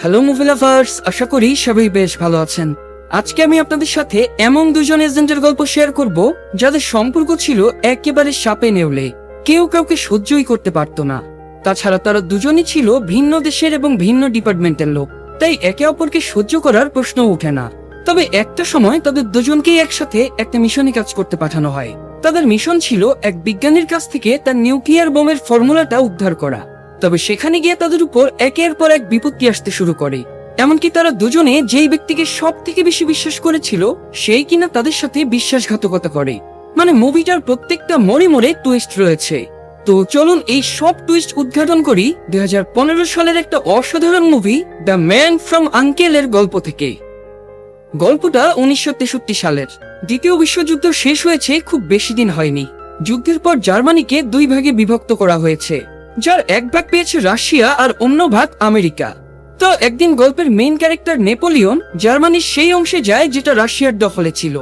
Hello movie lovers আশা করি সবাই বেশ ভালো আছেন। আজকে আমি আপনাদের সাথে এমন দুজন এজেন্টের গল্প শেয়ার করব, যাদের সম্পর্ক ছিল একেবারে সাপে নেউলে। কেউ কাউকে সহ্যই করতে পারতো না। তাছাড়া তারা দুজনই ছিল ভিন্ন দেশের এবং ভিন্ন ডিপার্টমেন্টের লোক। তাই একে অপরকে সহ্য করার প্রশ্ন ওঠে না। তবে একটা সময় তাদের দুজনকেই একসাথে একটা মিশনে কাজ করতে পাঠানো হয়। তাদের মিশন ছিল এক বিজ্ঞানীর কাছ থেকে তার নিউক্লিয়ার বোমের ফর্মুলাটা উদ্ধার করা। তবে সেখানে গিয়ে তাদের উপর একের পর এক বিপত্তি আসতে শুরু করে। এমনকি তারা দুজনে যেই ব্যক্তিকে সব থেকে বেশি বিশ্বাস করেছিল, সেই কিনা তাদের সাথে বিশ্বাসঘাতকতা করে। মানে মুভিটার প্রত্যেকটা মরে মোড়ে টুইস্ট রয়েছে। তো চলুন এই সব টুইস্ট উদ্ঘাটন করি দুই হাজার পনেরো সালের একটা অসাধারণ মুভি দ্য ম্যান ফ্রম আঙ্কেলের গল্প থেকে। গল্পটা উনিশশো তেষট্টি সালের। দ্বিতীয় বিশ্বযুদ্ধ শেষ হয়েছে, খুব বেশি দিন হয়নি। যুদ্ধের পর জার্মানিকে দুই ভাগে বিভক্ত করা হয়েছে। যার এক ভাগ পেয়েছে রাশিয়া আর অন্য ভাগ আমেরিকা। তো একদিন গল্পের মেইন ক্যারেক্টার নেপোলিয়ন জার্মানির সেই অংশে যায় যেটা রাশিয়ার দখলে ছিল।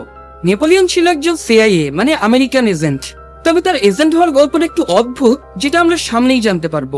নেপোলিয়ন ছিল একজন সিআইএ মানে আমেরিকান এজেন্ট। তবে তার এজেন্ট হওয়ার গল্পটা একটু অদ্ভুত, যেটা আমরা সামনেই জানতে পারব।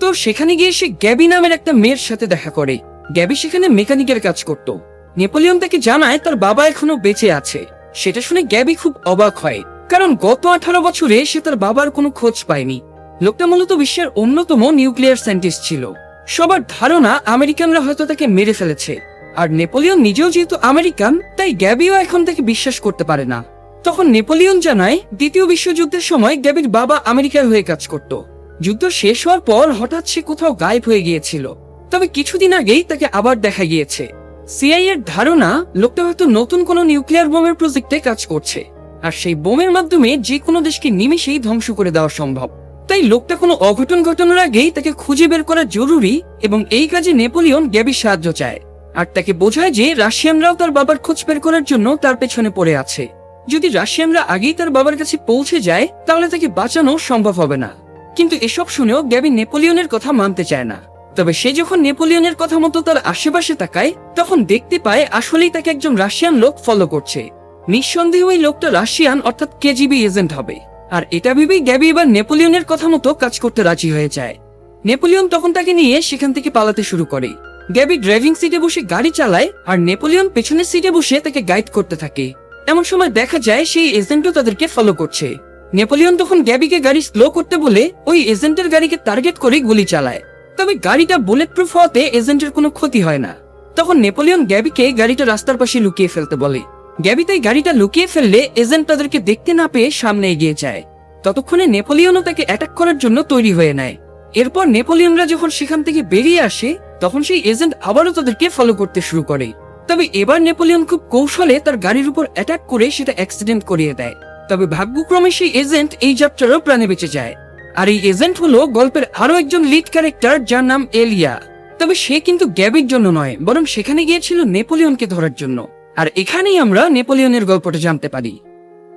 তো সেখানে গিয়ে সে গ্যাবি নামের একটা মেয়ের সাথে দেখা করে। গ্যাবি সেখানে মেকানিকের কাজ করত। নেপোলিয়ন তাকে জানায় তার বাবা এখনও বেঁচে আছে। সেটা শুনে গ্যাবি খুব অবাক হয়, কারণ গত আঠারো বছরে সে তার বাবার কোনো খোঁজ পায়নি। লোকটা মূলত বিশ্বের অন্যতম নিউক্লিয়ার সায়েন্টিস্ট ছিল। সবার ধারণা আমেরিকানরা হয়তো তাকে মেরে ফেলেছে। আর নেপোলিয়ন নিজেও যেহেতু আমেরিকান, তাই গ্যাবিও এখন তাকে বিশ্বাস করতে পারে না। তখন নেপোলিয়ন জানায়, দ্বিতীয় বিশ্বযুদ্ধের সময় গ্যাবির বাবা আমেরিকার হয়ে কাজ করত। যুদ্ধ শেষ হওয়ার পর হঠাৎ সে কোথাও গায়েব হয়ে গিয়েছিল। তবে কিছুদিন আগেই তাকে আবার দেখা গিয়েছে। সিআই এর ধারণা, লোকটা হয়তো নতুন কোনো নিউক্লিয়ার বোমের প্রজেক্টে কাজ করছে। আর সেই বোমের মাধ্যমে যে কোনো দেশকে নিমেষেই ধ্বংস করে দেওয়া সম্ভব। তাই লোকটা কোনো অঘটন ঘটনার আগেই তাকে খুঁজে বের করা জরুরি এবং এই কাজে নেপোলিয়ন গ্যাবির সাহায্য চায়। আর তাকে বোঝায় যে রাশিয়ানরাও তার বাবার খোঁজ বের করার জন্য তার পেছনে পড়ে আছে। যদি রাশিয়ানরা আগেই তার বাবার কাছে পৌঁছে যায়, তাহলে তাকে বাঁচানো সম্ভব হবে না। কিন্তু এসব শুনেও গ্যাবি নেপোলিয়নের কথা মানতে চায় না। তবে সে যখন নেপোলিয়নের কথা মতো তার আশেপাশে তাকায়, তখন দেখতে পায় আসলেই তাকে একজন রাশিয়ান লোক ফলো করছে। নিঃসন্দেহে ওই লোকটা রাশিয়ান, অর্থাৎ কেজিবি এজেন্ট হবে। আর এটা ভেবেই গ্যাবি এবার নেপোলিয়নের কথা মতো কাজ করতে রাজি হয়ে যায়। নেপোলিয়ন তখন তাকে নিয়ে সেখান থেকে পালাতে শুরু করে। গ্যাবি ড্রাইভিং সিটে বসে গাড়ি চালায় আর নেপোলিয়ন পেছনের সিটে বসে তাকে গাইড করতে থাকে। এমন সময় দেখা যায় সেই এজেন্টও তাদেরকে ফলো করছে। নেপোলিয়ন তখন গ্যাবিকে গাড়ি স্লো করতে বলে ওই এজেন্টের গাড়িকে টার্গেট করে গুলি চালায়। তবে গাড়িটা বুলেট প্রুফ হওয়াতে এজেন্টের কোনো ক্ষতি হয় না। তখন নেপোলিয়ন গ্যাবিকে গাড়িটা রাস্তার পাশে লুকিয়ে ফেলতে বলে। গ্যাবি তাই গাড়িটা লুকিয়ে ফেললে এজেন্ট তাদেরকে দেখতে না পেয়ে সামনে এগিয়ে যায়। ততক্ষণে নেপোলিয়নও তাকে অ্যাটাক করার জন্য তৈরি হয়ে নেয়। এরপর নেপোলিয়নরা যখন সেখান থেকে বেরিয়ে আসে, তখন সেই এজেন্ট আবারও তাদেরকে ফলো করতে শুরু করে। তবে এবার নেপোলিয়ন খুব কৌশলে তার গাড়ির উপর অ্যাটাক করে সেটা অ্যাক্সিডেন্ট করিয়ে দেয়। তবে ভাগ্যক্রমে সেই এজেন্ট এই যাত্রারও প্রাণে বেঁচে যায়। আর এই এজেন্ট হলো গল্পের আরও একজন লিড ক্যারেক্টার যার নাম এলিয়া। তবে সে কিন্তু গ্যাবির জন্য নয়, বরং সেখানে গিয়েছিল নেপোলিয়নকে ধরার জন্য। আর এখানেই আমরা নেপোলিয়নের গল্পটা জানতে পারি।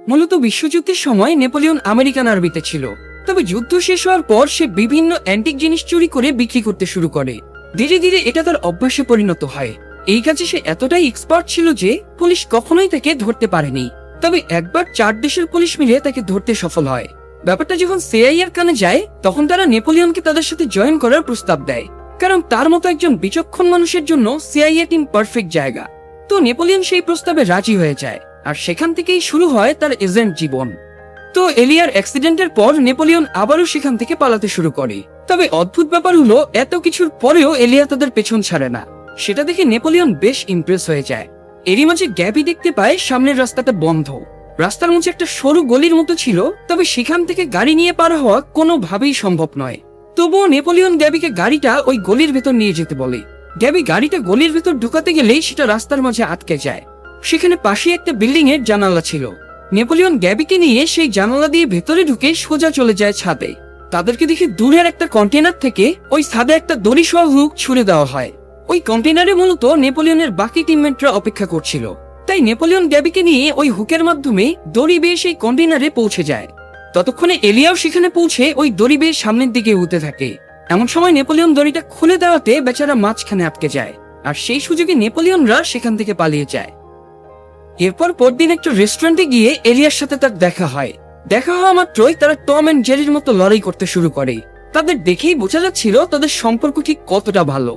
মূলত বিশ্বযুদ্ধের সময় নেপোলিয়ন আমেরিকান আর্মিতে ছিল। তবে যুদ্ধ শেষ হওয়ার পর সে বিভিন্ন অ্যান্টিক জিনিস চুরি করে বিক্রি করতে শুরু করে। ধীরে ধীরে এটা তার অভ্যাসে পরিণত হয়। এই কাজে সে এতটাই এক্সপার্ট ছিল যে পুলিশ কখনোই তাকে ধরতে পারেনি। তবে একবার চার দেশের পুলিশ মিলে তাকে ধরতে সফল হয়। ব্যাপারটা যখন সিআইআর কানে যায়, তখন তারা নেপোলিয়নকে তাদের সাথে জয়েন করার প্রস্তাব দেয়। কারণ তার মতো একজন বিচক্ষণ মানুষের জন্য সিআইএ টিম পারফেক্ট জায়গা। তো নেপোলিয়ন সেই প্রস্তাবে রাজি হয়ে যায়, আর সেখান থেকেই শুরু হয় তার এজেন্ট জীবন। তো এলিয়ার অ্যাক্সিডেন্টের পর নেপোলিয়ন আবারও সেখান থেকে পালাতে শুরু করে। তবে অদ্ভুত ব্যাপার হলো, এত কিছুর পরেও এলিয়া তাদের পেছন ছাড়ে না। সেটা দেখে নেপোলিয়ন বেশ ইমপ্রেস হয়ে যায়। এরই মাঝে গ্যাবি দেখতে পায় সামনের রাস্তাটা বন্ধ। রাস্তার মধ্যে একটা সরু গলির মতো ছিল, তবে সেখান থেকে গাড়ি নিয়ে পার হওয়া কোনোভাবেই সম্ভব নয়। তবুও নেপোলিয়ন গ্যাবিকে গাড়িটা ওই গলির ভেতর নিয়ে যেতে বলে। গ্যাবি গাড়িটা গলির ভেতর ঢুকাতে গেলেই সেটা রাস্তার মাঝে আটকে যায়। সেখানে পাশে একটা বিল্ডিং এর জানালা ছিল। নেপোলিয়ন গ্যাবিকে নিয়ে সেই জানালা দিয়ে ভেতরে ঢুকে সোজা চলে যায় ছাদে। তাদেরকে দেখে দূরের একটা কন্টেনার থেকে ওই ছাদে একটা দড়ি সহ হুক ছুড়ে দেওয়া হয়। ওই কন্টেনারে মূলত নেপোলিয়নের বাকি টিমমেটরা অপেক্ষা করছিল। তাই নেপোলিয়ন গ্যাবিকে নিয়ে ওই হুকের মাধ্যমে দড়ি বেয়ে সেই কন্টেনারে পৌঁছে যায়। ততক্ষণে এলিয়াও সেখানে পৌঁছে ওই দড়ি বেয়ে সামনের দিকে উঠতে থাকে। এমন সময় নেপোলিয়ন দড়িটা খুলে দেওয়াতে বেচারা মাঝখানে আটকে যায়, আর সেই সুযোগে নেপোলিয়নরা সেখান থেকে পালিয়ে যায়। এরপর পরদিন একটা রেস্টুরেন্টে গিয়ে এলিয়ার সাথে তার দেখা হয়। দেখা হওয়া মাত্রই তারা টম এন্ড জেরির মতো লড়াই করতে শুরু করে। তাদের দেখেই বোঝা যাচ্ছিল তাদের সম্পর্ক ঠিক কতটা ভালো।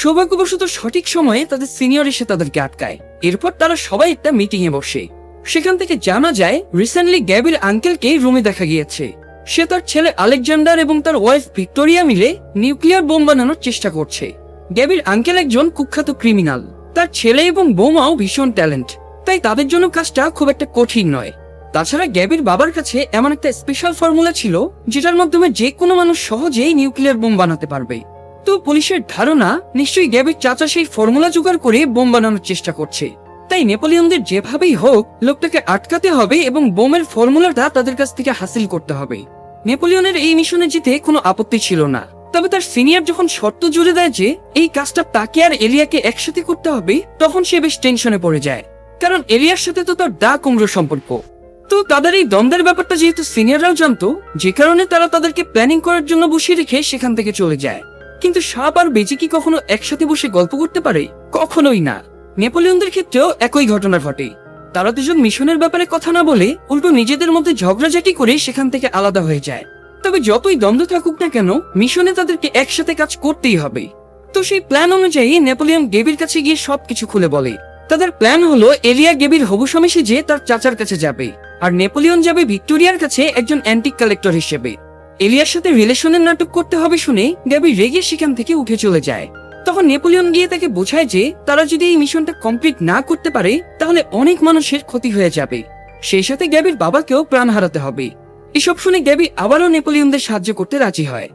সৌভাগ্যবশত সঠিক সময়ে তাদের সিনিয়র এসে তাদেরকে আটকায়। এরপর তারা সবাই একটা মিটিং এ বসে। সেখান থেকে জানা যায়, রিসেন্টলি গ্যাবির আঙ্কেলকে রুমে দেখা গিয়েছে। সে তার ছেলে আলেকজান্ডার এবং তার ওয়াইফ ভিক্টোরিয়া মিলে নিউক্লিয়ার বোম বানানোর চেষ্টা করছে। গ্যাবির আঙ্কেল একজন কুখ্যাত ক্রিমিনাল। তার ছেলে এবং বৌমাও ভীষণ ট্যালেন্ট, তাই তাদের জন্য কাজটা খুব একটা কঠিন নয়। তাছাড়া গ্যাবির বাবার কাছে এমন একটা স্পেশাল ফর্মুলা ছিল, যেটার মাধ্যমে যে কোনো মানুষ সহজেই নিউক্লিয়ার বোম বানাতে পারবে। তো পুলিশের ধারণা, নিশ্চয়ই গ্যাবির চাচা সেই ফর্মুলা জোগাড় করে বোম বানানোর চেষ্টা করছে। তাই নেপোলিয়নদের যেভাবেই হোক, লোকটাকে আটকাতে হবে এবং বোমের ফর্মুলাটা তাদের কাছ থেকে হাসিল করতে হবে। নেপোলিয়নের এই মিশনে জিতে কোনো আপত্তি ছিল না। তবে তার সিনিয়র যখন শর্ত জুড়ে দেয় যে এই কাজটা তাকে আর এলিয়াকে একসাথে করতে হবে, তখন সে বেশ টেনশনে পড়ে যায়। কারণ এলিয়ার সাথে তো তার দা কুমড়ো সম্পর্ক। তো তাদের এই দ্বন্দ্বের ব্যাপারটা যেহেতু সিনিয়ররাও জানতো, যে কারণে তারা তাদেরকে প্ল্যানিং করার জন্য বসিয়ে রেখে সেখান থেকে চলে যায়। কিন্তু সাপ আর বেজি কি কখনো একসাথে বসে গল্প করতে পারে? কখনোই না। নেপোলিয়নদের ক্ষেত্রেও একই ঘটনা ঘটে। তারা দুজন মিশনের ব্যাপারে কথা না বলে উল্টো নিজেদের মধ্যে ঝগড়াঝাটি করে সেখান থেকে আলাদা হয়ে যায়। তবে যতই দ্বন্দ্ব থাকুক না কেন, মিশনে তাদেরকে একসাথে কাজ করতেই হবে। তো সেই প্ল্যান অনুযায়ী নেপোলিয়ন গেবির কাছে গিয়ে সবকিছু খুলে বলে। তাদের প্ল্যান হলো এলিয়া গেবির হবু স্বামী সেজে তার চাচার কাছে যাবে, আর নেপোলিয়ন যাবে ভিক্টোরিয়ার কাছে একজন অ্যান্টিক কালেক্টর হিসেবে। এলিয়ার সাথে রিলেশনের নাটক করতে হবে শুনে গ্যাবি রেগে সেখান থেকে উঠে চলে যায়। তখন নেপোলিয়ন গিয়ে তাকে বোঝায় যে তারা যদি এই মিশনটা কমপ্লিট না করতে পারে, তাহলে অনেক মানুষের ক্ষতি হয়ে যাবে। সেই সাথে গ্যাবির বাবাকেও প্রাণ হারাতে হবে। এসব শুনে গ্যাবি আবারও নেপোলিয়নদের সাহায্য করতে রাজি হয়।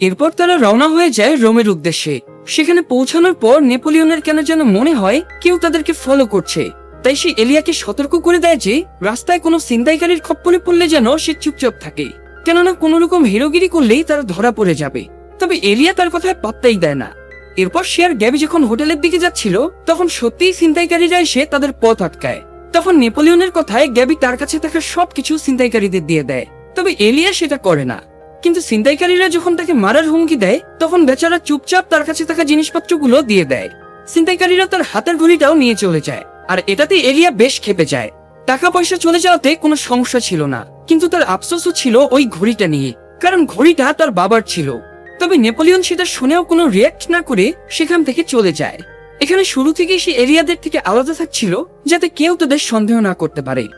এরপর তারা রওনা হয়ে যায় রোমের উদ্দেশ্যে। সেখানে পৌঁছানোর পর নেপোলিয়নের কেন যেন মনে হয় কেউ তাদেরকে ফলো করছে। তাই সে এলিয়াকে সতর্ক করে দেয় যে, রাস্তায় কোনো ছিনতাইকারীর খপ্পরে পড়লে যেন সে চুপচাপ থাকে। কেননা কোনো রকম হিরোগিরি করলেই তারা ধরা পড়ে যাবে। তবে এলিয়া তার কথায় পাত্তাই দেয় না। এরপর সে আর গ্যাবি যখন হোটেলের দিকে যাচ্ছিল, তখন সত্যিই ছিনতাইকারীরা এসে তাদের পথ আটকায়। তখন নেপোলিয়নের কথায় গ্যাবি তার কাছে থাকা সবকিছু ছিনতাইকারীদের দিয়ে দেয়। তবে এলিয়া সেটা করে না। কিন্তু ছিনতাইকারীরা যখন তাকে মারার হুমকি দেয়, তখন বেচারা চুপচাপ তার কাছে থাকা জিনিসপত্রগুলো দিয়ে দেয়। ছিনতাইকারীরা তার হাতের ঘড়িটাও নিয়ে চলে যায়, আর এটাতে এলিয়া বেশ খেপে যায়। টাকা পয়সা চলে যাওয়াতে কোনো সমস্যা ছিল না, কিন্তু তার আফসোসও ছিল ওই ঘড়িটা নিয়ে, কারণ ঘড়িটা তার বাবার ছিল। তবে নেপোলিয়ন সেটা শুনেও কোনো রিয়াক্ট না করে সেখান থেকে চলে যায়। এখানে শুরু থেকেই সে এরিয়াদের থেকে আলাদা থাকছিল, যাতে কেউ তাদের সন্দেহ না করতে পারে।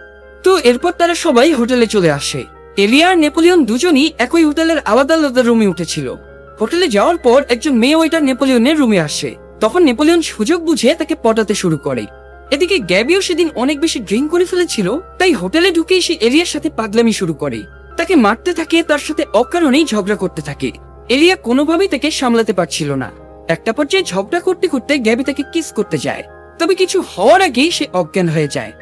তো এরপর তারা সবাই হোটেলে চলে আসে। এলিয়া আর নেপোলিয়ন দুজনই একই হোটেলের আলাদা আলাদা রুমে উঠেছিল। হোটেলে যাওয়ার পর একজন মেয়ে ওইটার নেপোলিয়নের রুমে আসে। তখন নেপোলিয়ন সুযোগ বুঝে তাকে পটাতে শুরু করে। এদিকে গ্যাবিও সেদিন অনেক বেশি ড্রিঙ্ক করে ফেলেছিল, তাই হোটেলে ঢুকেই সে এরিয়ার সাথে পাগলামি শুরু করে। তাকে মারতে থাকে, তার সাথে অকারণেই ঝগড়া করতে থাকে। এরিয়া কোনোভাবেই তাকে সামলাতে পারছিল না। একটা পর্যায়ে ঝগড়া করতে করতে গ্যাবি তাকে কিস করতে যায়। তবে কিছু হওয়ার আগেই সে অজ্ঞান হয়ে যায়।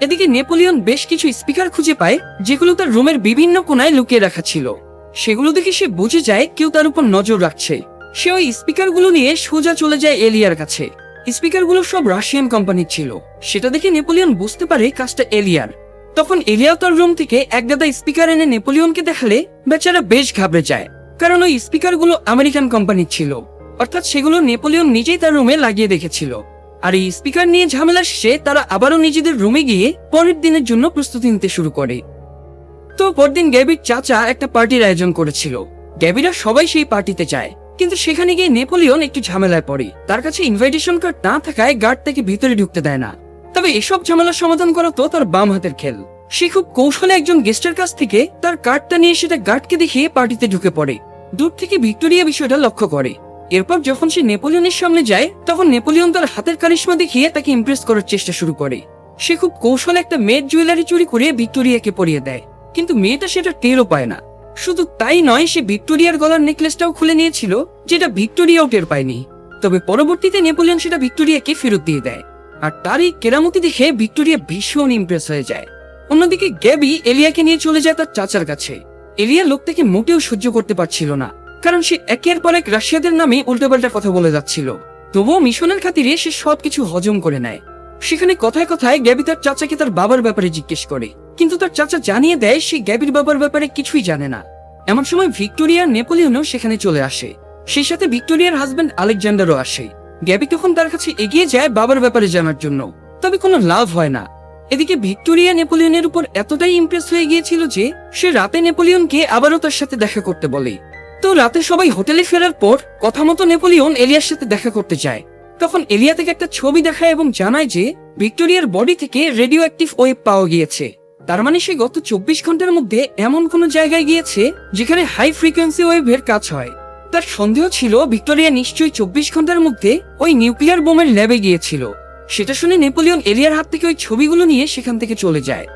এদিকে নেপোলিয়ন বেশ কিছু স্পিকার খুঁজে পায়, যেগুলো তার রুমের বিভিন্ন কোনায় লুকিয়ে রাখা ছিল। সেগুলো দেখে সে বুঝে যায় কেউ তার উপর নজর রাখছে। সে ওই স্পিকারগুলো নিয়ে সোজা চলে যায় এলিয়ার কাছে। স্পিকারগুলো সব রাশিয়ান কোম্পানির ছিল। সেটা দেখে নেপোলিয়ন বুঝতে পারে কাজটা এলিয়ার। তখন এলিয়াও তার রুম থেকে এক গাদা স্পিকার এনে নেপোলিয়নকে দেখালে বেচারা বেশ ঘাবড়ে যায়। কারণ ওই স্পিকারগুলো আমেরিকান কোম্পানির ছিল। অর্থাৎ সেগুলো নেপোলিয়ন নিজেই তার রুমে লাগিয়ে দেখেছিল আর এই স্পিকার নিয়ে ঝামেলা শেষে তারা আবারও নিজেদের রুমে গিয়ে পরের দিনের জন্য প্রস্তুতি নিতে শুরু করে। তো পরদিন গ্যাবির চাচা একটা পার্টির আয়োজন করেছিল। গ্যাবিরা সবাই সেই পার্টিতে যায়। কিন্তু সেখানে গিয়ে নেপোলিয়ন একটু ঝামেলায় পড়ে। তার কাছে ইনভাইটেশন কার্ড না থাকায় গার্ড তাকে ভিতরে ঢুকতে দেয় না। তবে এসব ঝামেলার সমাধান করা তো তার বাম হাতের খেল। সে খুব কৌশলে একজন গেস্টের কাছ থেকে তার কার্ডটা নিয়ে সেটা গার্ডকে দেখিয়ে পার্টিতে ঢুকে পড়ে। দূর থেকে ভিক্টোরিয়া বিষয়টা লক্ষ্য করে। এরপর যখন সে নেপোলিয়নের সামনে যায়, তখন নেপোলিয়ন তার হাতের কারিশ্মা দেখিয়ে তাকে ইমপ্রেস করার চেষ্টা শুরু করে। সে খুব কৌশলে একটা মেয়ের জুয়েলারি চুরি করে ভিক্টোরিয়াকে পরিয়ে দেয়। কিন্তু মেয়েটা সেটা টেরও পায় না। শুধু তাই নয়, সে ভিক্টোরিয়ার গলার নেকলেসটাও খুলে নিয়েছিল, যেটা ভিক্টোরিয়াও টের পায়নি। তবে পরবর্তীতে নেপোলিয়ন সেটা ভিক্টোরিয়াকে ফেরত দিয়ে দেয়। আর তার এই কেরামতি দেখে ভিক্টোরিয়া ভীষণ ইমপ্রেস হয়ে যায়। অন্যদিকে গ্যাবি এলিয়াকে নিয়ে চলে যায় তার চাচার কাছে। এলিয়া লোকটাকে মোটেও সহ্য করতে পারছিল না, কারণ সে একের পর এক রাশিয়াদের নামে উল্টোপাল্টা কথা বলে যাচ্ছিল। তবুও মিশনের খাতিরে সে সবকিছু হজম করে নেয়। সেখানে কথায় কথায় গ্যাবি তার চাচাকে তার বাবার ব্যাপারে জিজ্ঞেস করে। কিন্তু তার চাচা জানিয়ে দেয় সে গ্যাবির বাবার ব্যাপারে কিছুই জানে না। এমন সময় ভিক্টোরিয়ার নেপোলিয়নও সেখানে চলে আসে। সেই সাথে ভিক্টোরিয়ার হাজবেন্ড আলেকজান্ডারও আসে। গ্যাবি তখন তার কাছে এগিয়ে যায় বাবার ব্যাপারে জানার জন্য। তবে কোনো লাভ হয় না। এদিকে ভিক্টোরিয়া নেপোলিয়নের উপর এতটাই ইমপ্রেস হয়ে গিয়েছিল যে, সে রাতে নেপোলিয়নকে আবারও তার সাথে দেখা করতে বলে। তো রাতে সবাই হোটেলে ফেরার পর কথা মতো নেপোলিয়ন এলিয়ার সাথে দেখা করতে যায়। তখন এলিয়া থেকে একটা ছবি দেখায় এবং জানায় যে, ভিক্টোরিয়ার বডি থেকে রেডিও অ্যাক্টিভ ওয়েব পাওয়া গিয়েছে। তার মানে সে গত চব্বিশ ঘণ্টার মধ্যে এমন কোনো জায়গায় গিয়েছে, যেখানে হাই ফ্রিকোয়েন্সি ওয়েভের কাজ হয়। তার সন্দেহ ছিল ভিক্টোরিয়া নিশ্চয়ই চব্বিশ ঘণ্টার মধ্যে ওই নিউক্লিয়ার বোমের ল্যাবে গিয়েছিল। সেটা শুনে নেপোলিয়ন এলিয়ার হাত থেকে ওই ছবিগুলো নিয়ে সেখান থেকে চলে যায়।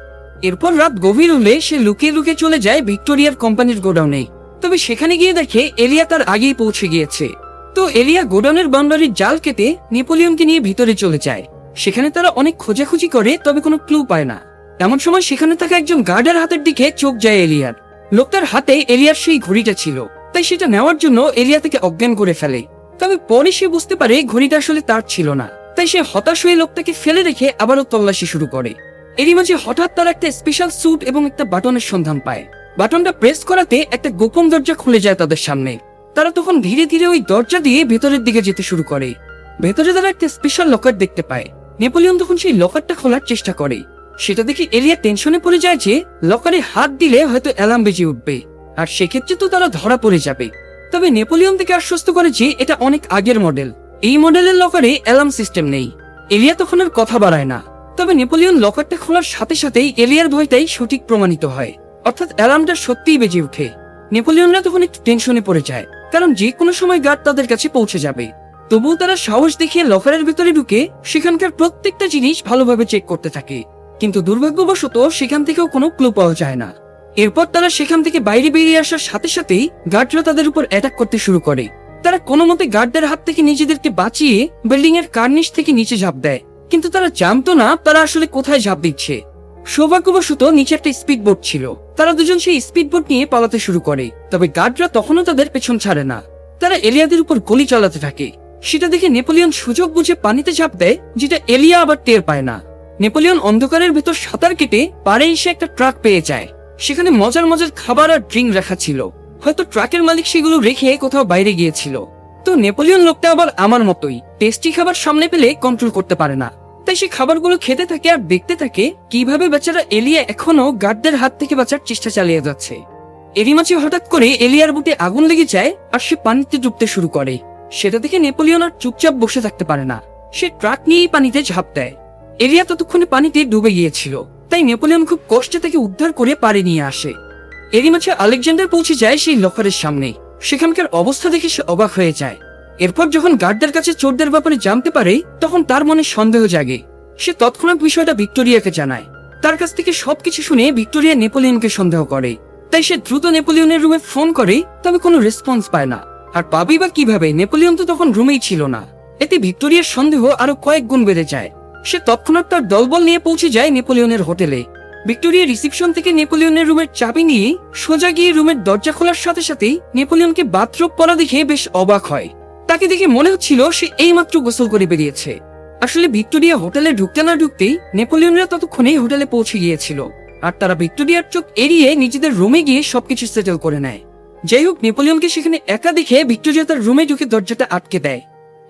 এরপর রাত গভীর হলে সে লুকিয়ে লুকিয়ে চলে যায় ভিক্টোরিয়ার কোম্পানির গোডাউনে। তবে সেখানে গিয়ে দেখে এলিয়া তার আগেই পৌঁছে গিয়েছে। তো এলিয়া গোডাউনের বাউন্ডারির জাল কেটে নেপোলিয়নকে নিয়ে ভিতরে চলে যায়। সেখানে তারা অনেক খোঁজাখুঁজি করে, তবে কোনো ক্লু পায় না। এমন সময় সেখানে থাকা একজন গার্ডের হাতের দিকে চোখ যায় এলিয়ার। লোকটার হাতে এলিয়ার সেই ঘড়িটা ছিল। তাই সেটা নেওয়ার জন্য এলিয়া থেকে অজ্ঞান করে ফেলে। তবে পরে সে বুঝতে পারে ঘড়িটা আসলে তার ছিল না। তাই সে হতাশ হয়ে লোকটাকে ফেলে রেখে আবারও তল্লাশি শুরু করে। এরই মাঝে হঠাৎ তার একটা স্পেশাল স্যুট এবং একটা বাটনের সন্ধান পায়। বাটনটা প্রেস করাতে একটা গোপন দরজা খুলে যায় তাদের সামনে। তারা তখন ধীরে ধীরে ওই দরজা দিয়ে ভেতরের দিকে যেতে শুরু করে। ভেতরে তারা একটা স্পেশাল লকার দেখতে পায়। নেপোলিয়ন তখন সেই লকারটা খোলার চেষ্টা করে। সেটা দেখে এলিয়া টেনশনে পড়ে যায় যে লকারে হাত দিলে হয়তো অ্যালার্ম বেজে উঠবে। আর সেক্ষেত্রে তো তারা ধরা পড়ে যাবে। তবে নেপোলিয়ন থেকে আশ্বস্ত করে যে, এটা অনেক আগের মডেল এই মডেলের লকারে অ্যালার্ম সিস্টেম নেই। এলিয়া তখন আর কথা বাড়ায় না। তবে নেপোলিয়ন লকারটা খোলার সাথে সাথেই এলিয়ার ভয়টাই সঠিক প্রমাণিত হয়। অর্থাৎ অ্যালার্মটা সত্যিই বেজে ওঠে। নেপোলিয়নরা তখন একটু টেনশনে পড়ে যায়, কারণ যে কোনো সময় গার্ড তাদের কাছে পৌঁছে যাবে। তবুও তারা সাহস দেখিয়ে লকারের ভিতরে ঢুকে সেখানকার প্রত্যেকটা জিনিস ভালোভাবে চেক করতে থাকে। কিন্তু দুর্ভাগ্যবশত সেখান থেকেও কোনো ক্লু পাওয়া যায় না। এরপর তারা সেখান থেকে বাইরে বেরিয়ে আসার সাথে সাথেই গার্ডরা তাদের উপর অ্যাটাক করতে শুরু করে। তারা কোনো মতে গার্ডদের হাত থেকে নিজেদেরকে বাঁচিয়ে বিল্ডিং এর কার্নিশ থেকে নিচে ঝাঁপ দেয়। কিন্তু তারা জানতো না তারা আসলে কোথায় ঝাঁপ দিচ্ছে। সৌভাগ্যবশত নিচে একটা স্পিড বোট ছিল। তারা দুজন সেই স্পিড বোট নিয়ে পালাতে শুরু করে। তবে গার্ডরা তখনও তাদের পেছন ছাড়ে না। তারা এলিয়াদের উপর গুলি চালাতে থাকে। সেটা দেখে নেপোলিয়ন সুযোগ বুঝে পানিতে ঝাঁপ দেয়, যেটা এলিয়া আবার টের পায় না। নেপোলিয়ন অন্ধকারের ভেতর সাঁতার কেটে পারে এসে একটা ট্রাক পেয়ে যায়। সেখানে মজার মজার খাবার আর ড্রিঙ্ক রাখা ছিল। হয়তো ট্রাকের মালিক সেগুলো রেখে কোথাও বাইরে গিয়েছিল। তো নেপোলিয়ন লোকটা আবার আমার মতোই টেস্টি খাবার সামনে পেলে কন্ট্রোল করতে পারে না। তাই সে খাবারগুলো খেতে থাকে আর দেখতে থাকে কীভাবে বেচারা এলিয়া এখনও গার্ডদের হাত থেকে বাঁচার চেষ্টা চালিয়ে যাচ্ছে। এরই মাঝে হঠাৎ করে এলিয়ার বুটে আগুন লেগে যায় আর সে পানিতে ডুবতে শুরু করে। সেটা দেখে নেপোলিয়ন আর চুপচাপ বসে থাকতে পারে না। সে ট্রাক নিয়েই পানিতে ঝাঁপ দেয়। এরিয়া ততক্ষণে পানিতে ডুবে গিয়েছিল। তাই নেপোলিয়ন খুব কষ্টে তাকে উদ্ধার করে পারে নিয়ে আসে। এরই মাঝে আলেকজান্ডার পৌঁছে যায় সেই লকারের সামনে। সেখানকার অবস্থা দেখে সে অবাক হয়ে যায়। এরপর যখন গার্ডদের কাছে চোরদের ব্যাপারে জানতে পারে, তখন তার মনে সন্দেহ জাগে। সে তৎক্ষণাৎ বিষয়টা ভিক্টোরিয়াকে জানায়। তার কাছ থেকে সবকিছু শুনে ভিক্টোরিয়া নেপোলিয়নকে সন্দেহ করে। তাই সে দ্রুত নেপোলিয়নের রুমে ফোন করে, তবে কোনো রেসপন্স পায় না। আর পাবি বা কীভাবে, নেপোলিয়ন তো তখন রুমেই ছিল না। এতে ভিক্টোরিয়ার সন্দেহ আরও কয়েক গুণ বেড়ে যায়। সে তৎক্ষণাৎ তার দলবল নিয়ে পৌঁছে যায় নেপোলিয়নের হোটেলে। ভিক্টোরিয়া রিসিপশন থেকে নেপোলিয়নের রুমের চাবি নিয়ে সোজা গিয়ে রুমের দরজা খোলার সাথে সাথেই নেপোলিয়নকে বাথরুম পরা দেখে বেশ অবাক হয়। তাকে দেখে মনে হচ্ছিল সে এইমাত্র গোসল করে বেরিয়েছে। আসলে ভিক্টোরিয়া হোটেলে ঢুকতে না ঢুকতেই নেপোলিয়নরা ততক্ষণেই হোটেলে পৌঁছে গিয়েছিল। আর তারা ভিক্টোরিয়ার চোখ এড়িয়ে নিজেদের রুমে গিয়ে সবকিছু সেটেল করে নেয়। যাই হোক, নেপোলিয়নকে সেখানে একা দেখে ভিক্টোরিয়া তার রুমে ঢুকে দরজাটা আটকে দেয়।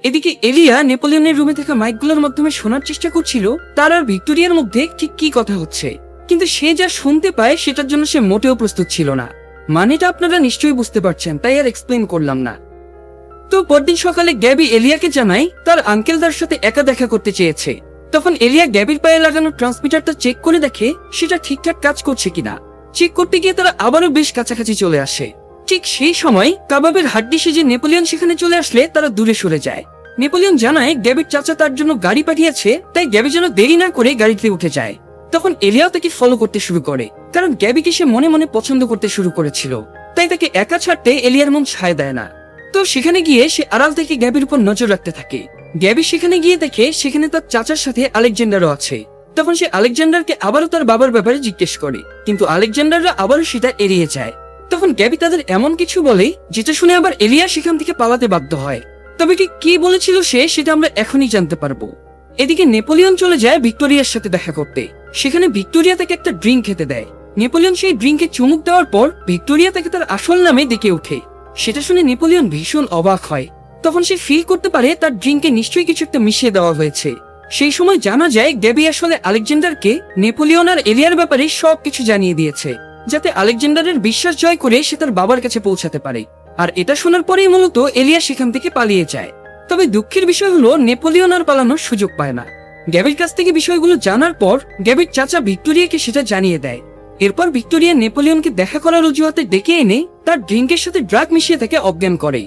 এদিকে এলিয়া নেপোলিয়নের রুমে থাকা মাইকগুলোর মাধ্যমে শোনার চেষ্টা করছিল, তার আর ভিক্টোরিয়ার মধ্যে ঠিক কি কথা হচ্ছে। কিন্তু সে যা শুনতে পায় সেটার জন্য সে মোটেও প্রস্তুত ছিল না। মানেটা আপনারা নিশ্চয়ই বুঝতে পারছেন, তাই আর এক্সপ্লেন করলাম না। তো পরদিন সকালে গ্যাবি এলিয়াকে জানায় তার আঙ্কেল তার সাথে একা দেখা করতে চেয়েছে। তখন এলিয়া গ্যাবির পায়ে লাগানো ট্রান্সমিটারটা চেক করে দেখে সেটা ঠিকঠাক কাজ করছে কিনা। চেক করতে গিয়ে তারা আবারও বেশ কাছাকাছি চলে আসে। ঠিক সেই সময় কাবাবের হাড্ডি সেজে নেপোলিয়ন সেখানে চলে আসলে তারা দূরে সরে যায়। নেপোলিয়ন জানায় গ্যাবির চাচা তার জন্য গাড়ি পাঠিয়েছে, তাই গ্যাবি যেন দেরি না করে গাড়িতে উঠে যায়। তখন এলিয়াও তাকে ফলো করতে শুরু করে, কারণ গ্যাবিকে সে মনে মনে পছন্দ করতে শুরু করেছিল, তাই তাকে একা ছাড়তে এলিয়ার মন ছায় দেয় না। তো সেখানে গিয়ে সে আড়াল থেকে গ্যাবির উপর নজর রাখতে থাকে। গ্যাবি সেখানে গিয়ে দেখে সেখানে তার চাচার সাথে আলেকজান্ডারও আছে। তখন সে আলেকজান্ডারকে আবারও তার বাবার ব্যাপারে জিজ্ঞেস করে, কিন্তু আলেকজান্ডাররা আবারও সেটা এড়িয়ে যায়। তখন গ্যাবি তাদের এমন কিছু বলে, যেটা শুনে আবার এলিয়া সেখান থেকে পালাতে বাধ্য হয়। তবে ঠিক কি বলেছিল সে, সেটা আমরা এখনই জানতে পারব। এদিকে নেপোলিয়ন চলে যায় ভিক্টোরিয়ার সাথে দেখা করতে। সেখানে ভিক্টোরিয়া তাকে একটা ড্রিঙ্ক খেতে দেয়। নেপোলিয়ন সেই ড্রিঙ্কে চুমুক দেওয়ার পর ভিক্টোরিয়া তাকে তার আসল নামে ডেকে ওঠে। সেটা শুনে নেপোলিয়ন ভীষণ অবাক হয়। তখন সে ফিল করতে পারে তার ড্রিঙ্কে নিশ্চয়ই কিছু একটা মিশিয়ে দেওয়া হয়েছে। সেই সময় জানা যায় গ্যাবি আসলে আলেকজান্ডারকে নেপোলিয়ন আর এলিয়ার ব্যাপারে সবকিছু জানিয়ে দিয়েছে, যাতে আলেকজান্ডারের বিশ্বাস জয় করে সে তার বাবার কাছে পৌঁছাতে পারে। আর এটা শোনার পরেই মূলত এলিয়া সেখান থেকে পালিয়ে যায়। তবে দুঃখের বিষয় হলো, নেপোলিয়ন আর পালানোর সুযোগ পায় না। গ্যাবির কাছ থেকে বিষয়গুলো জানার পর গ্যাবির চাচা ভিক্টোরিয়াকে সেটা জানিয়ে দেয়। এরপর ভিক্টোরিয়া নেপোলিয়নকে দেখা করার অজুহাতে ডেকে এনে তার ড্রিঙ্কের সাথে ড্রাগ মিশিয়ে তাকে অজ্ঞান করে।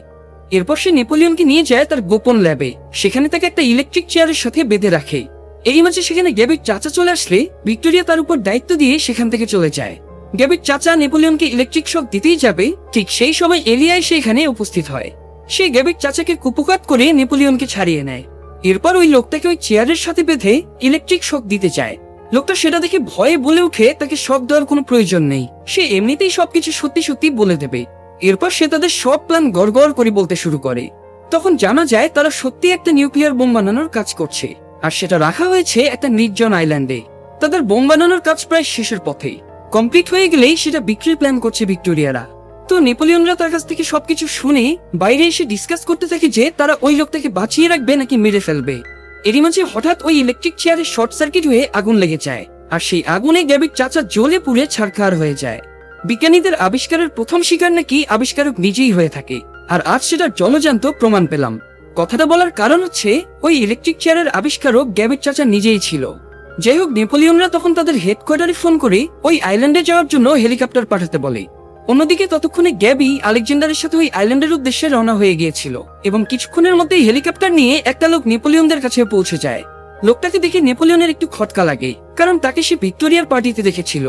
এরপর সে নেপোলিয়নকে নিয়ে যায় তার গোপন ল্যাবে। সেখানে তাকে একটা ইলেকট্রিক চেয়ারের সাথে বেঁধে রাখে। এই মাঝে সেখানে গ্যাবির চাচা চলে আসলে, ভিক্টোরিয়া তার উপর দায়িত্ব দিয়ে সেখান থেকে চলে যায়। গ্যাবির চাচা নেপোলিয়নকে ইলেকট্রিক শক দিতেই যাবে, ঠিক সেই সময় এলিয়াই সেখানে উপস্থিত হয়। সে গ্যাবির চাচাকে কুপকাত করে নেপোলিয়নকে ছাড়িয়ে নেয়। এরপর ওই লোকটাকে ওই চেয়ারের সাথে বেঁধে ইলেকট্রিক শক দিতে চায়। লোকটা সেটা দেখে ভয়ে বলে উঠে তাকে শক দেওয়ার কোনো প্রয়োজন নেই। সে এমনিতেই সবকিছু সত্যি সত্যি বলে দেবে। এরপর সে তাদের সব প্ল্যান গড়গড় করে বলতে শুরু করে। তখন জানা যায়, তারা সত্যি একটা নিউক্লিয়ার বোম বানানোর কাজ করছে। আর সেটা রাখা হয়েছে একটা নির্জন আইল্যান্ডে। তাদের বোম বানানোর কাজ প্রায় শেষের পথে। কমপ্লিট হয়ে গেলেই সেটা বিক্রির প্ল্যান করছে ভিক্টোরিয়ারা। তো নেপোলিয়নরা তার কাছ থেকে সবকিছু শুনে বাইরে এসে ডিসকাস করতে থাকে যে তারা ওই লোকটাকে বাঁচিয়ে রাখবে নাকি মেরে ফেলবে। এরই মাঝে হঠাৎ ওই ইলেকট্রিক চেয়ারে শর্ট সার্কিট হয়ে আগুন লেগে যায় আর সেই আগুনে গ্যাবির চাচা জ্বলে পুড়ে ছাড়খার হয়ে যায়। বিজ্ঞানীদের আবিষ্কারের প্রথম শিকার নাকি আবিষ্কারক নিজেই হয়ে থাকে। আর আজ সেটা জলজান্ত প্রমাণ পেলাম। কথাটা বলার কারণ হচ্ছে ওই ইলেকট্রিক চেয়ারের আবিষ্কারক গ্যাবির চাচা নিজেই ছিল। যাই হোক, নেপোলিয়নরা তখন তাদের হেডকোয়ার্টারে ফোন করে ওই আইল্যান্ডে যাওয়ার জন্য হেলিকপ্টার পাঠাতে বলে। অন্যদিকে ততক্ষণে গ্যাবি আলেকজান্ডারের সাথে ওই আইল্যান্ডের উদ্দেশ্যে রওনা হয়ে গিয়েছিল এবং কিছুক্ষণের মধ্যেই হেলিকপ্টার নিয়ে একটা লোক নেপোলিয়নদের কাছে পৌঁছে যায়। লোকটাকে দেখে নেপোলিয়নের একটু খটকা লাগে, কারণ তাকে সে ভিক্টোরিয়ার পার্টিতে দেখেছিল।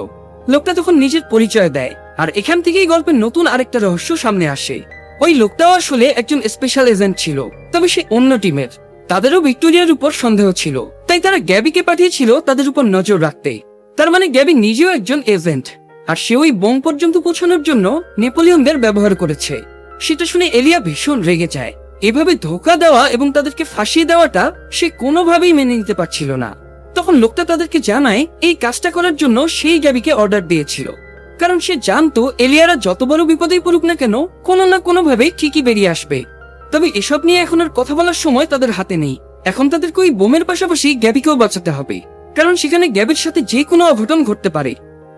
লোকটা তখন নিজের পরিচয় দেয়, আর এখান থেকেই গল্পের নতুন আরেকটা রহস্য সামনে আসে। ওই লোকটাও আসলে একজন স্পেশাল এজেন্ট ছিল, তবে সে অন্য টিমের। তাদেরও ভিক্টোরিয়ার উপর সন্দেহ ছিল, তাই তারা গ্যাবিকে পাঠিয়েছিল তাদের উপর নজর রাখতে। তার মানে গ্যাবি নিজেও একজন এজেন্ট আর সে ওই বোম পর্যন্ত পৌঁছানোর জন্য নেপোলিয়নদের ব্যবহার করেছে। সেটা শুনে এলিয়া ভীষণ রেগে যায়। এভাবে ধোকা দেওয়া এবং তাদেরকে ফাঁসিয়ে দেওয়াটা সে কোনোভাবেই মেনে নিতে পারছিল না। তখন লোকটা তাদেরকে জানায়, এই কাজটা করার জন্য সেই গ্যাবিকে অর্ডার দিয়েছিল। কারণ সে জানতো, এলিয়ারা যত বড় বিপদেই পড়ুক না কেন, কোনো না কোনো ভাবে ঠিকই বেরিয়ে আসবে। তবে এসব নিয়ে এখন আর কথা বলার সময় তাদের হাতে নেই। এখন তাদেরকে ওই বোমের পাশাপাশি গ্যাবিকেও বাঁচাতে হবে। কারণ সেখানে গ্যাবির সাথে যে কোনো অঘটন ঘটতে পারে।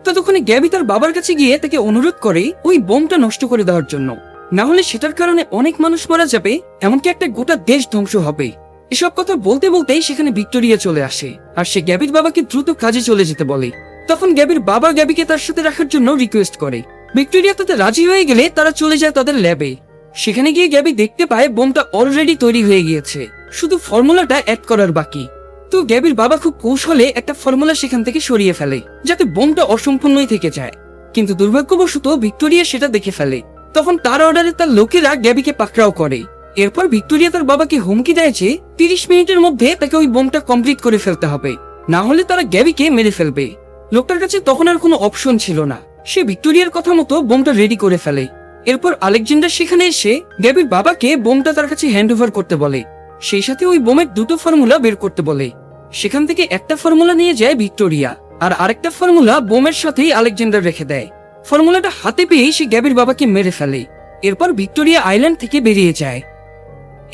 ততক্ষণে গ্যাবি তার বাবার কাছে গিয়ে তাকে অনুরোধ করে ওই বোমটা নষ্ট করে দেওয়ার জন্য। না হলে সেটার কারণে অনেক মানুষ মারা যাবে, এমনকি একটা গোটা দেশ ধ্বংস হবে। এসব কথা বলতে বলতেই সেখানে ভিক্টোরিয়া চলে আসে, আর সে গ্যাবির বাবাকে দ্রুত কাজে চলে যেতে বলে। তখন গ্যাবির বাবা গ্যাবিকে তার সাথে রাখার জন্য রিকোয়েস্ট করে। ভিক্টোরিয়া তাতে রাজি হয়ে গেলে তারা চলে যায় তাদের ল্যাবে সেখানে গিয়ে গ্যাবি দেখতে পায় বোমটা অলরেডি তৈরি হয়ে গিয়েছে। শুধু ফর্মুলাটা অ্যাড করার বাকি। তো গ্যাবির বাবা খুব কৌশলে একটা ফর্মুলা সেখান থেকে সরিয়ে ফেলে, যাতে বোমটা অসম্পূর্ণই থেকে যায়। কিন্তু দুর্ভাগ্যবশত ভিক্টোরিয়া সেটা দেখে ফেলে। তখন তার অর্ডারে তার লোকেরা গ্যাবিকে পাকড়াও করে। এরপর ভিক্টোরিয়া তার বাবাকে হুমকি দেয় যে, তিরিশ মিনিটের মধ্যে তাকে ওই বোমটা কমপ্লিট করে ফেলতে হবে। না হলে তারা গ্যাবিকে মেরে ফেলবে। লোকটার কাছে তখন আর কোনো অপশন ছিল না। সে ভিক্টোরিয়ার কথা মতো বোমটা রেডি করে ফেলে। এরপর আলেকজান্ডার সেখানে এসে গ্যাবির বাবাকে বোমটা তার কাছে হ্যান্ড করতে বলে। সেই সাথে ওই বোমের দুটো ফর্মুলা বের করতে বলে। সেখান থেকে একটা ফর্মুলা নিয়ে যায় ভিক্টোরিয়া, আর আরেকটা ফর্মুলা বোমের সাথেই আলেকজান্ডার রেখে দেয়। ফর্মুলাটা হাতে পেয়েই সে গ্যাবির বাবাকে মেরে ফেলে। এরপর ভিক্টোরিয়া আইল্যান্ড থেকে বেরিয়ে যায়।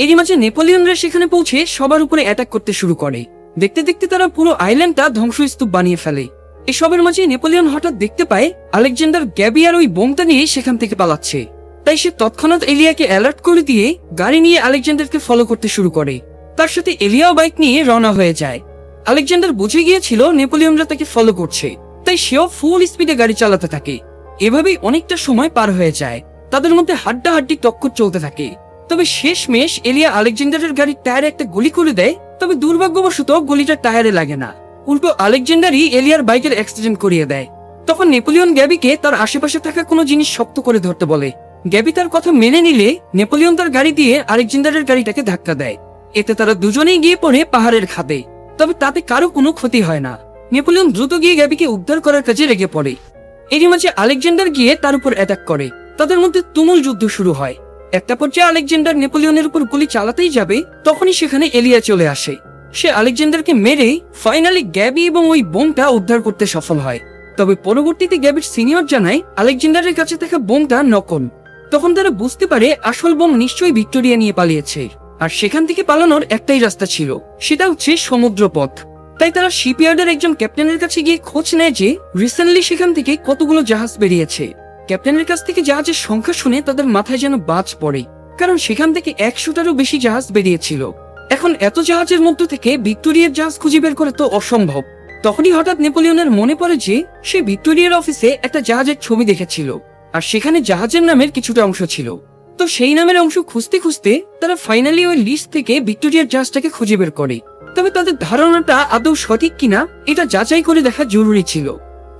এরই মাঝে নেপোলিয়নরা সেখানে পৌঁছে সবার উপরে অ্যাটাক করতে শুরু করে। দেখতে দেখতে তারা পুরো আইল্যান্ডটা ধ্বংসস্তূপ বানিয়ে ফেলে। এসবের মাঝে নেপোলিয়ন হঠাৎ দেখতে পায় আলেকজান্ডার গ্যাবি আর ওই বোমটা নিয়ে সেখান থেকে পালাচ্ছে। তাই সে তৎক্ষণাৎ এলিয়াকে অ্যালার্ট করে দিয়ে গাড়ি নিয়ে আলেকজান্ডারকে ফলো করতে শুরু করে। তার সাথে এলিয়াও বাইক নিয়ে রওনা হয়ে যায়। আলেকজান্ডার বুঝে গিয়েছিল নেপোলিয়নরা তাকে ফলো করছে, তাই সেও ফুল স্পিডে গাড়ি চালাতে থাকে। এভাবেই অনেকটা সময় পার হয়ে যায়। তাদের মধ্যে হাড্ডাহাড্ডি টক্কর চলতে থাকে। তবে শেষমেশ এলিয়া আলেকজান্ডারের গাড়ির টায়ারে একটা গুলি করে দেয়, তবে দুর্ভাগ্যবশত গুলিটা টায়ারে লাগে না। উল্টো আলেকজান্ডারই এলিয়ার বাইকের অ্যাক্সিডেন্ট করিয়ে দেয়। তখন নেপোলিয়ন গ্যাবিকে তার আশেপাশে থাকা কোনো জিনিস শক্ত করে ধরতে বলে। গ্যাবি তার কথা মেনে নিলে নেপোলিয়ন তার গাড়ি দিয়ে আলেকজান্ডারের গাড়িটাকে ধাক্কা দেয়। এতে তারা দুজনেই গিয়ে পড়ে পাহাড়ের খাদে। তবে তাতে কারও কোনো ক্ষতি হয় না। নেপোলিয়ন দ্রুত গিয়ে গ্যাবিকে উদ্ধার করার কাজে রেগে পড়ে। এরই মাঝে আলেকজান্ডার গিয়ে তার উপর অ্যাটাক করে। তাদের মধ্যে তুমুল যুদ্ধ শুরু হয়। একটা পর্যায়ে আলেকজান্ডার নেপোলিয়নের উপর গুলি চালাতেই যাবে, তখনই সেখানে এলিয়া চলে আসে। সে আলেকজান্ডারকে মেরে ফাইনালি গ্যাবি এবং ওই বোমটা উদ্ধার করতে সফল হয়। তবে পরবর্তীতে গ্যাবির সিনিয়র জানায়, আলেকজান্ডারের কাছে থাকা বোমটা নকল। তখন তারা বুঝতে পারে আসল বোম নিশ্চয়ই ভিক্টোরিয়া নিয়ে পালিয়েছে। আর সেখান থেকে পালানোর একটাই রাস্তা ছিল। সেটা হচ্ছে সমুদ্র পথ তাই তারা শিপইয়ার্ডের একজন ক্যাপ্টেনের কাছে গিয়ে খোঁজ নেয় যে রিসেন্টলি সেখান থেকে কতগুলো জাহাজ বেরিয়েছে। ক্যাপ্টেনের কাছ থেকে জাহাজের সংখ্যা শুনে তাদের মাথায় যেন বাজ পড়ে, কারণ সেখান থেকে একশোটারও বেশি জাহাজ বেরিয়েছিল। এখন এত জাহাজের মধ্য থেকে ভিক্টোরিয়ার জাহাজ খুঁজে বের করে তো অসম্ভব। তখনই হঠাৎ নেপোলিয়নের মনে পড়ে যে সে ভিক্টোরিয়ার অফিসে একটা জাহাজের ছবি দেখেছিল, আর সেখানে জাহাজের নামের কিছুটা অংশ ছিল। তো সেই নামের অংশ খুঁজতে খুঁজতে তারা ফাইনালি ওই লিস্ট থেকে ভিক্টোরিয়ার জাহাজটাকে খুঁজে বের করে। তবে তাদের ধারণাটা আদৌ সঠিক কিনা, এটা যাচাই করে দেখা জরুরি ছিল।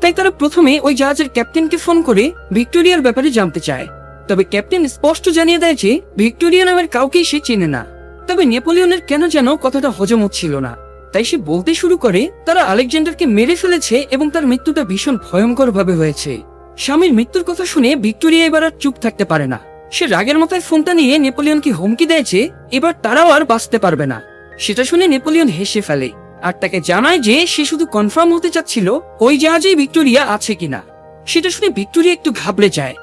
তাই তারা প্রথমে ওই জাহাজের ক্যাপ্টেনকে ফোন করে ভিক্টোরিয়ার ব্যাপারে জানতে চায়। তবে ক্যাপ্টেন স্পষ্ট জানিয়ে দেয় যে ভিক্টোরিয়া নামের কাউকেই সে চেনে না। তবে নেপোলিয়নের কেন যেন কথাটা হজম হচ্ছিল না। তাই সে বলতে শুরু করে, তারা আলেকজান্ডারকে মেরে ফেলেছে এবং তার মৃত্যুটা ভীষণ ভয়ঙ্কর ভাবে হয়েছে। স্বামীর মৃত্যুর কথা শুনে ভিক্টোরিয়া এবার আর চুপ থাকতে পারে না। সে রাগের মাথায় ফোনটা নিয়ে নেপোলিয়নকে হুমকি দেয় যে এবার তারাও আর বাঁচতে পারবে না। সেটা শুনে নেপোলিয়ন হেসে ফেলে আর তাকে জানায় যে সে শুধু কনফার্ম হতে চাচ্ছিল ওই জাহাজেই ভিক্টোরিয়া আছে কিনা। সেটা শুনে ভিক্টোরিয়া একটু ঘাবড়ে যায়।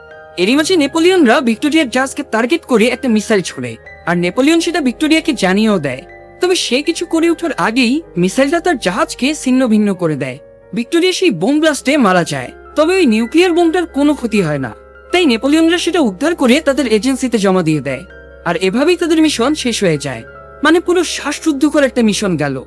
এরই মাঝে নেপোলিয়নরা ভিক্টোরিয়ার জাহাজকে টার্গেট করে একটা মিসাইল ছোড়ে আর নেপোলিয়ন সেটা ভিক্টোরিয়াকে জানিয়েও দেয়। তবে সে কিছু করে ওঠার আগেই মিসাইলটা তার জাহাজকে ছিন্ন ভিন্ন করে দেয়। ভিক্টোরিয়া সেই বোম ব্লাস্টে মারা যায়, তবে ওই নিউক্লিয়ার বোমটার কোনো ক্ষতি হয় না। তাই নেপোলিয়নরা সেটা উদ্ধার করে তাদের এজেন্সিতে জমা দিয়ে দেয়। আর এভাবেই তাদের মিশন শেষ হয়ে যায়। মানে পুরো শ্বাসরুদ্ধকর একটা মিশন গেল।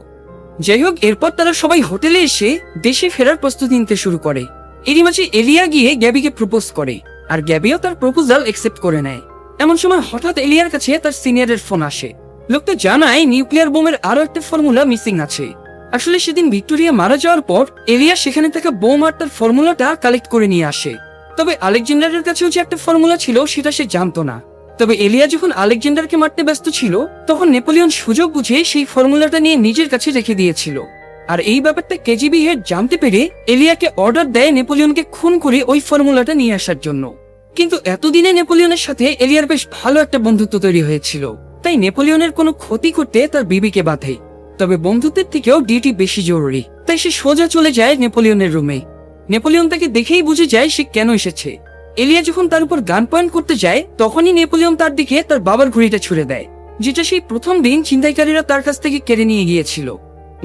যাই হোক, এরপর তারা সবাই হোটেলে এসে দেশে ফেরার প্রস্তুতি নিতে শুরু করে। এরই মাঝে এলিয়া গিয়ে গ্যাবিকে প্রপোজ করে, আর গ্যাবিও তার প্রপোজাল একসেপ্ট করে নেয়। এমন সময় হঠাৎ এলিয়ার কাছে তার সিনিয়রের ফোন আসে। লোকটা জানায়, নিউক্লিয়ার বোমের আরও একটা ফর্মুলা মিসিং আছে। আসলে সেদিন ভিক্টোরিয়া মারা যাওয়ার পর, এলিয়া সেখানে থাকা বোম আর তার ফর্মুলাটা কালেক্ট করে নিয়ে আসে। তবে আলেকজান্ডারের কাছেও যে একটা ফর্মুলা ছিল, সেটা সে জানতো না। তবে এলিয়া যখন আলেকজান্ডারকে মারতে ব্যস্ত ছিল, তখন নেপোলিয়ন সুযোগ বুঝে সেই ফর্মুলাটা নিয়ে নিজের কাছে রেখে দিয়েছিল। আর এই ব্যাপারটা কেজিবি হেড জানতে পেরে এলিয়াকে অর্ডার দেয় নেপোলিয়নকে খুন করে ওই ফর্মুলাটা নিয়ে আসার জন্য। কিন্তু এতদিনে নেপোলিয়নের সাথে এলিয়ার বেশ ভালো একটা বন্ধুত্ব তৈরি হয়েছিল। তাই নেপোলিয়নের কোনো ক্ষতি করতে তার বিবিকে বাধে। তবে বন্ধুত্বের থেকেও ডিউটি বেশি জরুরি। তাই সে সোজা চলে যায় নেপোলিয়নের রুমে। নেপোলিয়ন তাকে দেখেই বুঝে যায় সে কেন এসেছে। এলিয়া যখন তার উপর গান পয়েন্ট করতে যায়, তখনই নেপোলিয়ন তার দিকে তার বাবার ঘড়িটা ছুড়ে দেয়, যেটা সেই প্রথম দিন ছিনতাইকারীরা তার কাছ থেকে কেড়ে নিয়ে গিয়েছিল।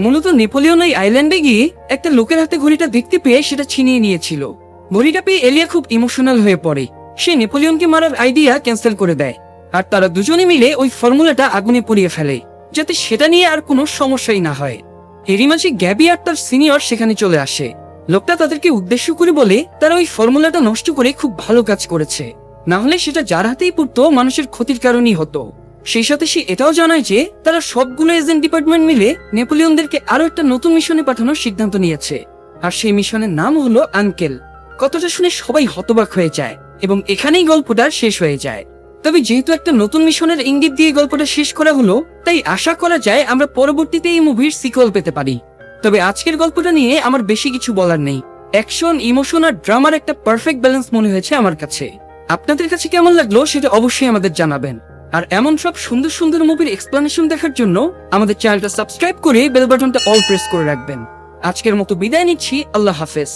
মূলত নেপোলিয়ন ওই আইল্যান্ডে গিয়ে একটা লোকের হাতে ঘড়িটা দেখতে পেয়ে সেটা ছিনিয়ে নিয়েছিল। ঘড়িটা পেয়ে এলিয়া খুব ইমোশনাল হয়ে পড়ে। সে নেপোলিয়নকে মারার আইডিয়া ক্যান্সেল করে দেয়, আর তারা দুজনে মিলে ওই ফর্মুলাটা আগুনে পুড়িয়ে ফেলে, যাতে সেটা নিয়ে আর কোনো সমস্যাই না হয়। এরই মাঝে গ্যাবি আর তার সিনিয়র সেখানে চলে আসে। লোকটা তাদেরকে উদ্দেশ্য করে বলে, তারা ওই ফর্মুলাটা নষ্ট করে খুব ভালো কাজ করেছে। না হলে সেটা যার হাতেই পড়তো, মানুষের ক্ষতির কারণই হতো। সেই সাথে সে এটাও জানায় যে, তারা সবগুলো এজেন্ট ডিপার্টমেন্ট মিলে নেপোলিয়নদেরকে আরও একটা নতুন মিশনে পাঠানোর সিদ্ধান্ত নিয়েছে। আর সেই মিশনের নাম হলো আঙ্কেল। কথাটা শুনে সবাই হতবাক হয়ে যায় এবং এখানেই গল্পটা শেষ হয়ে যায়। তবে যেহেতু একটা নতুন মিশনের ইঙ্গিত দিয়ে গল্পটা শেষ করা হলো, তাই আশা করা যায় আমরা পরবর্তীতে এই মুভির সিকুয়েল পেতে পারি। তবে আজকের গল্পটা নিয়ে আমার বেশি কিছু বলার নেই। অ্যাকশন, ইমোশন আর ড্রামার একটা পারফেক্ট ব্যালেন্স মনে হয়েছে আমার কাছে। আপনাদের কাছে কেমন লাগল সেটা অবশ্যই আমাদের জানাবেন। আর এমন সব সুন্দর সুন্দর মুভির এক্সপ্লানেশন দেখার জন্য আমাদের চ্যানেলটা সাবস্ক্রাইব করে বেল বাটনটা অল প্রেস করে রাখবেন। আজকের মতো বিদায় নিচ্ছি, আল্লাহ হাফেজ।